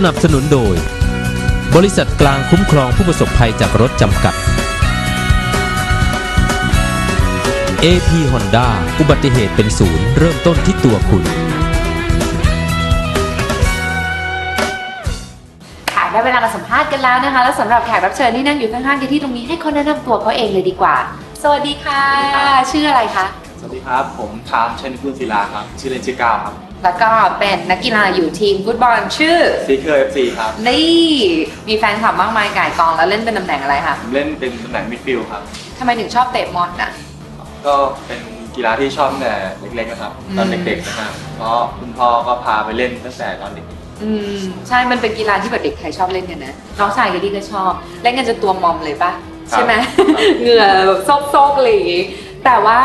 สนับสนุนโดย บริษัทกลางคุ้มครองผู้ประสบภัยจากรถจำกัด AP Honda อุบัติเหตุเป็นศูนย์เริ่มต้นที่ตัวคุณ ค่ะได้เวลามาสัมภาษณ์กันแล้วนะคะ แล้วสำหรับแขกรับเชิญที่นั่งอยู่ข้างๆกันที่ตรงนี้ให้เขาแนะนำตัวเขาเองเลยดีกว่า สวัสดีค่ะ ชื่ออะไรคะ สวัสดีครับ ผมทามชนิกุลศิลาครับ ชื่อเล่นชื่อก้าวครับ แล้วก็เป็นนักกีฬาอยู่ทีมฟุตบอลชื่อซีเคอร์เอฟซีครับ นี่มีแฟนคลับมากมายก่ายกองแล้วเล่นเป็นตำแหน่งอะไรคะผมเล่นเป็นตำแหน่งมิดฟิลด์ครับ ทำไมถึงชอบเตะบอลน่ะ ก็เป็นกีฬาที่ชอบตั้งแต่เล็กๆนะครับ ตอนอืมเด็กๆนะครับเพราะคุณพ่อก็พาไปเล่นตั้งแต่ตอนเด็ก อืม ใช่ มันเป็นกีฬาที่แบบเด็กไทยชอบเล่นกันนะ น้องชายก็ดีก็ชอบ เล่นกันจนตัวมอมเลยปะใช่ไหมเหงื่อแบบซกๆอะไรอย่างงี้แต่ว่า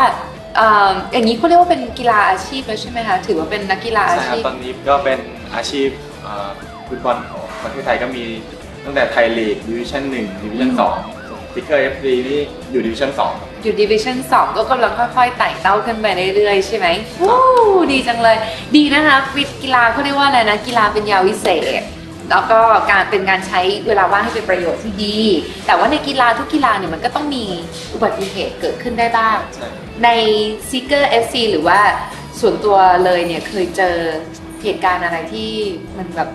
เอ่ออย่างนี้เขาเรียกว่าเป็นกีฬาอาชีพแล้วใช่ไหมคะถือว่าเป็นนักกีฬาอาใช่ครับชีพตอนนี้ก็เป็นอาชีพเอ่อฟุตบอลของประเทศไทยก็มีตั้งแต่ไทยลีกดิวิชั่นหนึ่งดิวิชั่นสองซีเคอร์เอฟซีนี่อยู่ดิวิชั่นสองครับอยู่ดิวิชั่น2ก็กำลังค่อยๆไต่เต้าขึ้นไปเรื่อยๆใช่ไหมวู้ดีจังเลย ดีนะคะวิทย์กีฬาเขาเรียกว่าอะไรนะกีฬาเป็นยาวิเศษ แล้วก็การเป็นการใช้เวลาว่างให้เป็นประโยชน์ที่ดี แต่ว่าในกีฬาทุกกีฬาเนี่ยมันก็ต้องมีอุบัติเหตุเกิดขึ้นได้บ้างใช่ใน Seeker FC หรือว่าส่วนตัวเลยเนี่ยเคยเจอเหตุการณ์อะไรที่มันแบบ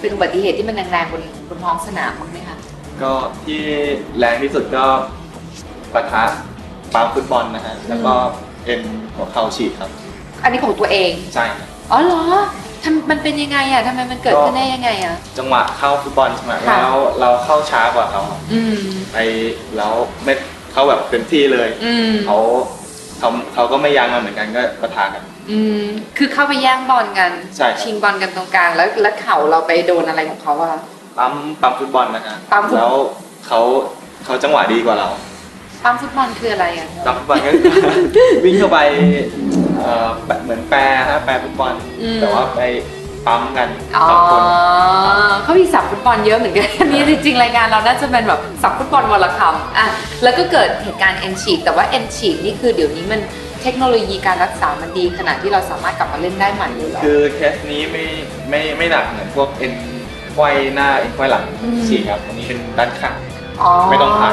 เป็นอุบัติเหตุที่มันแรงๆบนบนท้องสนามบ้างไหมคะก็ที่แรงที่สุดก็ปะทะปั๊มฟุตบอลนะฮะแล้วก็เอ็นหัวเข่าฉีกครับ อันนี้ของตัวเองใช่ครับอ๋อเหรอ ทำมันเป็นยังไงอะทำไมมันเกิดขึ้นได้ยังไงอะจังหวะเข้าฟุตบอลใช่ไหมค่ะ แล้วเราเข้าช้ากว่าเขาอืม ไปแล้วไม่เขาแบบเต็มที่เลยอืม เขาเขาเขาก็ไม่ยั้งมาเหมือนกันก็ปะทะกัน อืม คือเข้าไปแย่งบอลกันใช่ครับ ชิงบอลกันตรงกลาง แล้วแล้วเข่าเราไปโดนอะไรของเขาอะปั๊มปั๊มฟุตบอลนะฮะปั๊มฟุต แล้วเขาเขาจังหวะดีกว่าเราปั๊มฟุตบอลคืออะไรอะปั๊มฟุตบอลก็ วิ่งเข้าไป เอ่อแบบเหมือนแปรฮะแปรฟุตบอลแต่ว่าไปปั๊มกันอ๋อสองคนเขามีสับฟุตบอลเยอะเหมือนกัน อันนี้จริงๆรายการเราน่าจะเป็นแบบสับฟุตบอลวันละคำอะแล้วก็เกิดเหตุการณ์เอ็นฉีกแต่ว่าเอ็นฉีกนี่คือเดี๋ยวนี้มันเทคโนโลยีการรักษามันดีขนาดที่เราสามารถกลับมาเล่นได้ใหม่เลยเหรอ คือเคสนี้ไม่ไม่ไม่หนักเหมือนพวกเอ็นไขว้หน้าเอ็นไขว้หลังอืม ฉีกครับอันนี้เป็นด้านข้างอ๋อไม่ต้องผ่า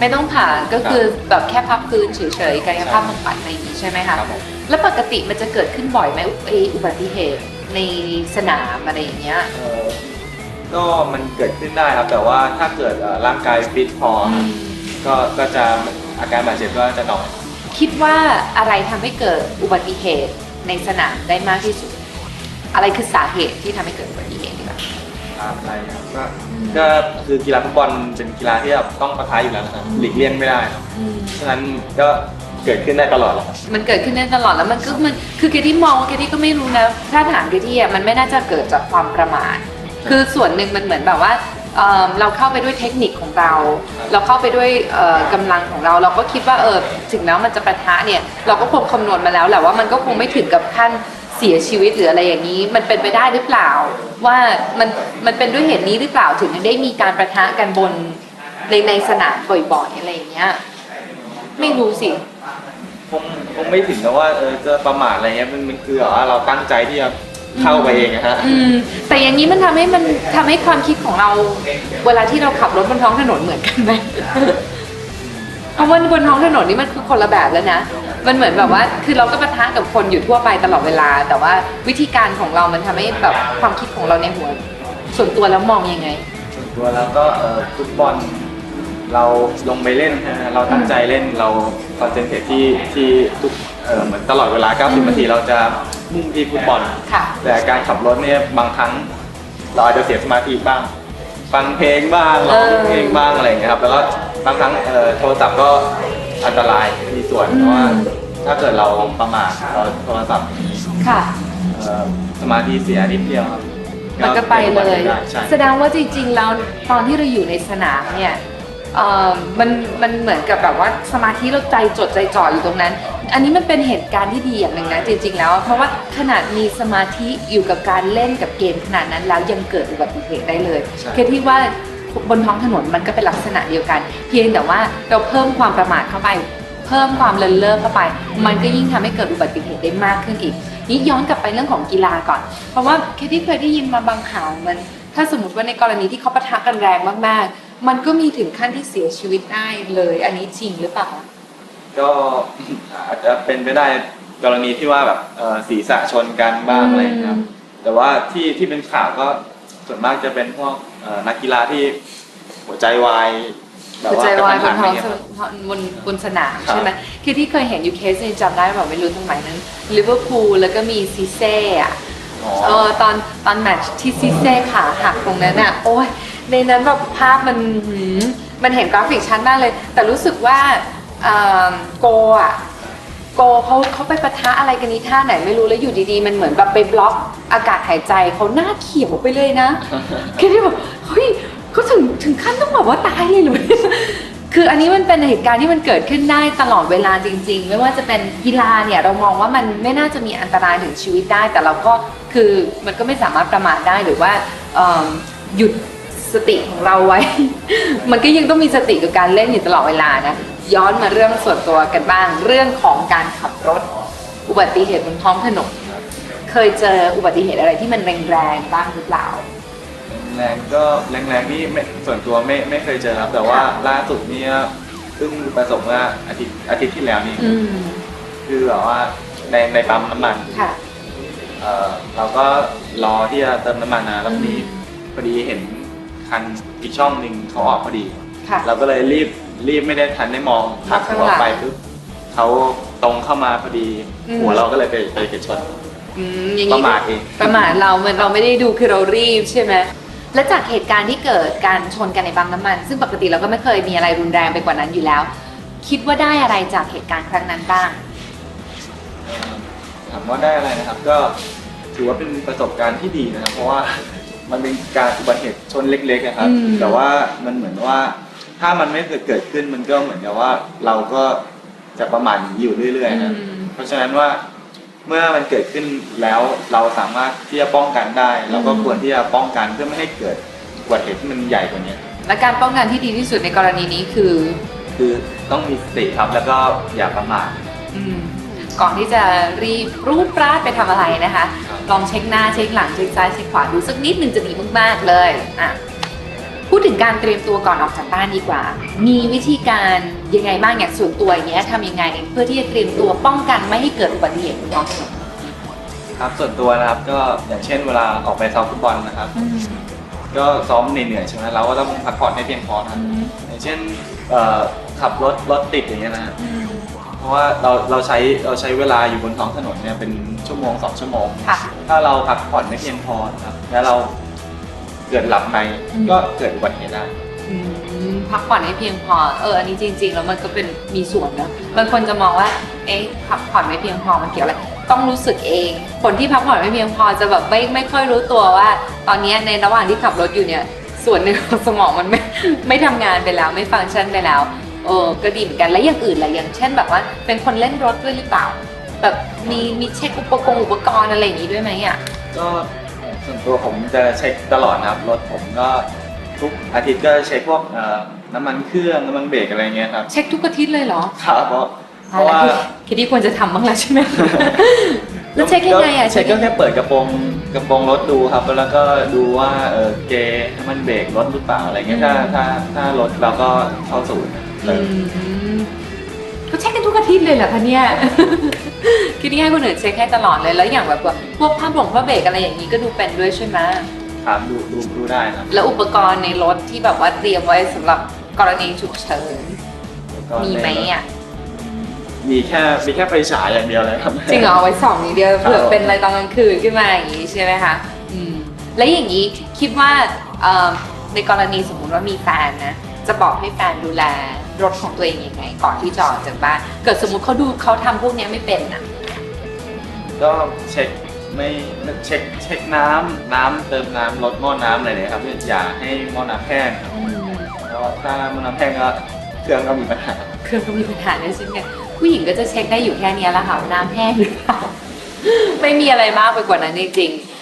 ไม่ต้องผ่าก็คือแบบแค่พับพื้นเฉยๆกายภาพบำบัดอะไรอย่างนี้ใช่ไหมคะครับผมแล้วปกติมันจะเกิดขึ้นบ่อยไหมไออุบัติเหตุในสนามอะไรอย่างเงี้ยเอ่อก็มันเกิดขึ้นได้ครับแต่ว่าถ้าเกิดเอ่อร่างกายฟิตพอครับก็ก็จะอาการบาดเจ็บก็จะน้อยคิดว่าอะไรทำให้เกิดอุบัติเหตุในสนามได้มากที่สุด อะไรคือสาเหตุที่ทำให้เกิดอุบัติเหตุดีกว่า อะไรครับก็ก็คือกีฬาฟุตบอลเป็นกีฬาที่แบบต้องปะทะอยู่แล้วนะครับหลีกเลี่ยงไม่ได้ครับฉะนั้นก็เกิดขึ้นได้ตลอดแหละครับมันเกิดขึ้นได้ตลอดแล้วมันก็มันคือเกที่มองว่าเกที่ก็ไม่รู้นะถ้าถามเกที่อะมันไม่น่าจะเกิดจากความประมาทคือส่วนหนึ่งมันเหมือนแบบว่าเอ่อเราเข้าไปด้วยเทคนิคของเรา เราเข้าไปด้วยเอ่อกำลังของเรา เราก็คิดว่าเออถึงแม้มันจะประทะเนี่ย เราก็คงคำนวณมาแล้วแหละว่ามันก็คงไม่ถึงกับขั้น เสียชีวิตหรืออะไรอย่างนี้ มันเป็นไปได้หรือเปล่า ว่ามันมันเป็นด้วยเหตุนี้หรือเปล่าถึงได้มีการประทะกันบนในในสนามบ่อยๆอะไรอย่างเงี้ยไม่รู้สิคงคงไม่ถึงนะว่าเออจะประมาทอะไรเงี้ยมันมันคือแบบว่าเราตั้งใจที่จะเข้าไปเองนะฮะอืมแต่อย่างนี้มันทำให้มันทำให้ความคิดของเรา เวลาที่เราขับรถบนท้องถนนเหมือนกันไหม เพราะว่าบนท้องถนนนี่มันคือคนละแบบแล้วนะ มันเหมือนแบบว่า คือเราก็ปะทะกับคนอยู่ทั่วไปตลอดเวลา แต่ว่าวิธีการของเรามันทำให้แบบความคิดของเราในหัว ส่วนตัวแล้วมองยังไง ส่วนตัวแล้วก็เออฟุตบอลเราลงไปเล่นนะฮะเราตั้งใจเล่นเราคอนเซนเทรตที่ที่ทุกเออเหมือนตลอดเวลา 90 นาทีเราจะมุ่งที่ฟุตบอล ค่ะ แต่การขับรถเนี่ยบางครั้งเราอาจจะเสียสมาธิบ้าง ฟังเพลงบ้างร้องเพลงบ้างอะไรอย่างเงี้ยครับแล้วก็บางครั้งเอ่อโทรศัพท์ก็ อันตรายมีส่วนเพราะว่าถ้าเกิดเราประมาทเราโทรศัพท์ค่ะ เอ่อสมาธิเสียนิดเดียวครับมันก็ไปเลยได้ใช่ แสดงว่าจริงๆแล้วตอนที่เราอยู่ในสนามเนี่ยเอ่อมันมันเหมือนกับแบบว่าสมาธิเราใจจดใจจ่ออยู่ตรงนั้น อันนี้มันเป็นเหตุการณ์ที่ดีอย่างหนึ่งนะจริง ๆ แล้ว เพราะว่าขนาดมีสมาธิอยู่กับการเล่นกับเกมขนาดนั้นแล้วยังเกิดอุบัติเหตุได้เลยใช่คือที่ว่า บนท้องถนนมันก็เป็นลักษณะเดียวกัน เพียงแต่ว่าเราเพิ่มความประมาทเข้าไป เพิ่มความเลินเล่อเข้าไป มันก็ยิ่งทำให้เกิดอุบัติเหตุได้มากขึ้นอีกนี่ย้อนกลับไปเรื่องของกีฬาก่อน เพราะว่าเคที่เคยได้ยินมาบางข่าวมัน ถ้าสมมติว่าในกรณีที่เขาปะทะกันแรงมากๆ มันก็มีถึงขั้นที่เสียชีวิตได้เลย อันนี้จริงหรือเปล่าก็อาจจะเป็นไปได้กรณีที่ว่าแบบเอ่อศีรษะชนกันบ้างอะไรอย่างเงี้ยครับ แต่ว่าที่ที่เป็นข่าวก็ ส่วนมากจะเป็นพวกเอ่อนักกีฬาที่หัวใจวายแบบหัวว่าใจกระวายทันบหันนท้อะองไรเงี้ยครับ บนบนสนามครับ ใช่ไหมคือที่เคยเห็นอยู่เคสหนึงจำได้แบบไม่รู้สมัยนั้นลิเวอร์พูลแล้วก็มีซีเซ่อะอ๋อ เออตอนตอนแมตช์ที่ซีเซ่ขาหักตรงนั้นอะโอ้ยในนั้นแบบภาพมันหืมมันเห็นกราฟิกชัดมากเลย แต่รู้สึกว่าเอิ่มโกอะ โกเขาเขาไปปะทะอะไรกันนี้ท่าไหนไม่รู้แล้วอยู่ดีๆ มันเหมือนแบบไปบล็อกอากาศหายใจเขาหน้าเขียวไปเลยนะคิดที่แบบเฮ้ยเขาถึงถึงขั้นต้องแบบว่าตายเลยเหรือ คืออันนี้มันเป็นเหตุการณ์ที่มันเกิดขึ้นได้ตลอดเวลาจริง ๆ ไม่ว่าจะเป็นกีฬาเนี่ยเรามองว่ามันไม่น่าจะมีอันตรายถึงชีวิตได้ แต่เราก็คือมันก็ไม่สามารถประมาทได้หรือว่าเอิ่มหยุด สติของเราไว้ มันก็ยังต้องมีสติกับการเล่นอยู่ตลอดเวลานะ ย้อนมาเรื่องส่วนตัวกันบ้าง เรื่องของการขับรถ อุบัติเหตุบนท้องถนน เคยเจออุบัติเหตุอะไรที่มันแรงๆบ้างหรือเปล่า แรงก็แรงๆนี่ไม่ส่วนตัวไม่ไม่เคยเจอครับ แต่ว่าค่ะล่าสุดเนี่ยเพิ่งประสบเมื่ออาทิตย์อาทิตย์ที่แล้วนี่ อืม คือแบบว่าในในปั๊มน้ำมัน ค่ะ เอ่อเราก็รอที่จะเติมน้ำมันนะแล้วพอดีอืมพอดีเห็น คันอีกช่องหนึ่งเขาออกพอดี ค่ะ เราก็เลยรีบรีบไม่ได้ทันได้มองหักข้างหัวหลังไปปุ๊บเขาตรงเข้ามาพอดี อืม หัวเราก็เลยไปไปไปชน อืมอย่างประนี้มาทเอง ประมาทเราเหมือนเราไม่ได้ดูคือเรารีบใช่ไหมและจากเหตุการณ์ที่เกิดการชนกันในปั๊มน้ำมัน ซึ่งปกติเราก็ไม่เคยมีอะไรรุนแรงไปกว่านั้นอยู่แล้ว คิดว่าได้อะไรจากเหตุการณ์ครั้งนั้นบ้าง ถามว่าได้อะไรนะครับ ก็ถือว่าเป็นประสบการณ์ที่ดีนะครับ เพราะว่า มันเป็นการอุบัติเหตุชนเล็กๆนะครับ อืม แต่ว่ามันเหมือนว่า ถ้ามันไม่เกิดเกิดขึ้นมันก็เหมือนกับว่าเราก็จะประมาทอยู่เรื่อยๆนะอืมเพราะฉะนั้นว่าเมื่อมันเกิดขึ้นแล้วเราสามารถที่จะป้องกันได้เราก็อืมควรที่จะป้องกันเพื่อไม่ให้เกิดอุบัติเหตุที่มันใหญ่กว่านี้และการป้องกันที่ดีที่สุดในกรณีนี้คือ คือต้องมีสติครับแล้วก็อย่าประมาท อืม ก่อนที่จะรีบรูดปราดไปทำอะไรนะคะครับลองเช็คหน้าเช็คหลังเช็คซ้ายเช็คขวาดูสักนิดหนึ่งจะดีมากๆเลยอะพูดถึงการเตรียมตัวก่อนออกจากบ้านดีกว่า มีวิธีการยังไงบ้างอย่างส่วนตัวอย่างเงี้ยทำยังไง เพื่อที่จะเตรียมตัวป้องกันไม่ให้เกิดอุบัติเหตุบนท้องถนนครับส่วนตัวนะครับก็อย่างเช่นเวลาออกไปซ้อมฟุตบอลนะครับ ก็ซ้อมเหนื่อยๆใช่ไหมเราก็ต้องพักผ่อนให้เพียงพอนะครับอย่างเช่นเอ่อขับรถรถติดอย่างเงี้ยนะฮะเพ ราะว่าเราเราใช้เราใช้เวลาอยู่บนท้องถนนเนี่ยเป็นชั่วโมงสองชั่วโมง ค่ะ ถ้าเราพักผ่อนไม่เพียงพอนะครับแล้วเราเกิดหลับในอืม ก็เกิดอุบัติเหตุได้ อืมพักผ่อนให้เพียงพอ เออ อันนี้จริง ๆ แล้วมันก็เป็นมีส่วนนะบางคนจะมองว่า เอ๊ะ พักผ่อนไม่เพียงพอ มันเกี่ยวอะไร ต้องรู้สึกเอง คนที่พักผ่อนไม่เพียงพอจะแบบไม่ไม่ค่อยรู้ตัวว่า ตอนนี้ในระหว่างที่ขับรถอยู่เนี่ย ส่วนหนึ่งของสมองมันไม่ไม่ทำงานไปแล้ว ไม่ฟังก์ชันไปแล้ว เออก็ดีเหมือนกันแล้วอย่างอื่นล่ะอย่างเช่นแบบว่า เป็นคนเล่นรถด้วยหรือเปล่า แบบมีมีเช็คอุปกรณ์อุปกรณ์อะไรอย่างนี้ด้วยไหมอะก็ส่วนตัวผมจะเช็คตลอดนะครับรถผมก็ทุกอาทิตย์ก็เช็คพวกเอ่อน้ำมันเครื่องน้ำมันเบรกอะไรเงี้ยครับเช็คทุกอาทิตย์เลยเหรอครับเพราะเพราะว่าคิดที่ควรจะทำบ้างแล้วใช่ไหมแล้วเช็คยังไงอะเช็คก็แค่เปิดกระโปรงกระโปรงรถดูครับ แล้วก็ดูว่าเออเกย์น้ำมันเบรกรถหรือเปล่าอะไรเงี้ยถ้าถ้าถ้ารถเราก็เข้าศูนย์ เลอืยมเขาเช็คกันทุกอาทิตย์เลยเหรอคะเนี่ย คิดที่ให้คนอื่นเช็คให้ตลอดเลยแล้วอย่างแบบว่าพวกผ้าบ่งผ้าเบรกอะไรอย่างนี้ก็ดูเป็นด้วยใช่ไหมครับดูดูดูได้ครับแล้วอุปกรณ์ในรถที่แบบว่าเตรียมไว้สำหรับกรณีฉุกเฉินแล้วก็มีไหมอะมีแค่มีแค่ไฟฉายอย่างเดียวเลยครับ จริงเหรอเอาไว้ส่องนิดเดียวครับเผื่อเป็นอะไรตอนกลางคืนขึ้นมาอย่างนี้ใช่ไหมคะอืมแล้วอย่างนี้คิดว่าเอ่อในกรณีสมมุติว่ามีแฟนนะ จะบอกให้แฟนดูแลรถของตัวเองยังไงก่อนที่จะออกจากบ้าน เกิดสมมุติเขาดูเขาทำพวกเนี้ยไม่เป็นอะ ก็เช็คไม่เช็คเช็คน้ำน้ำเติมน้ำลดหม้อน้ำอะไรเลยครับอย่าให้หม้อน้ำแห้งครับแล้วถ้าหม้อน้ำแห้งก็เครื่องก็มีปัญหา เครื่องก็มีปัญหาด้วยเช่นกันผู้หญิงก็จะเช็คได้อยู่แค่เนี้ยแหละค่ะว่าน้ำแห้งหรือเปล่า ไม่มีอะไรมากไปกว่านั้นจริงๆ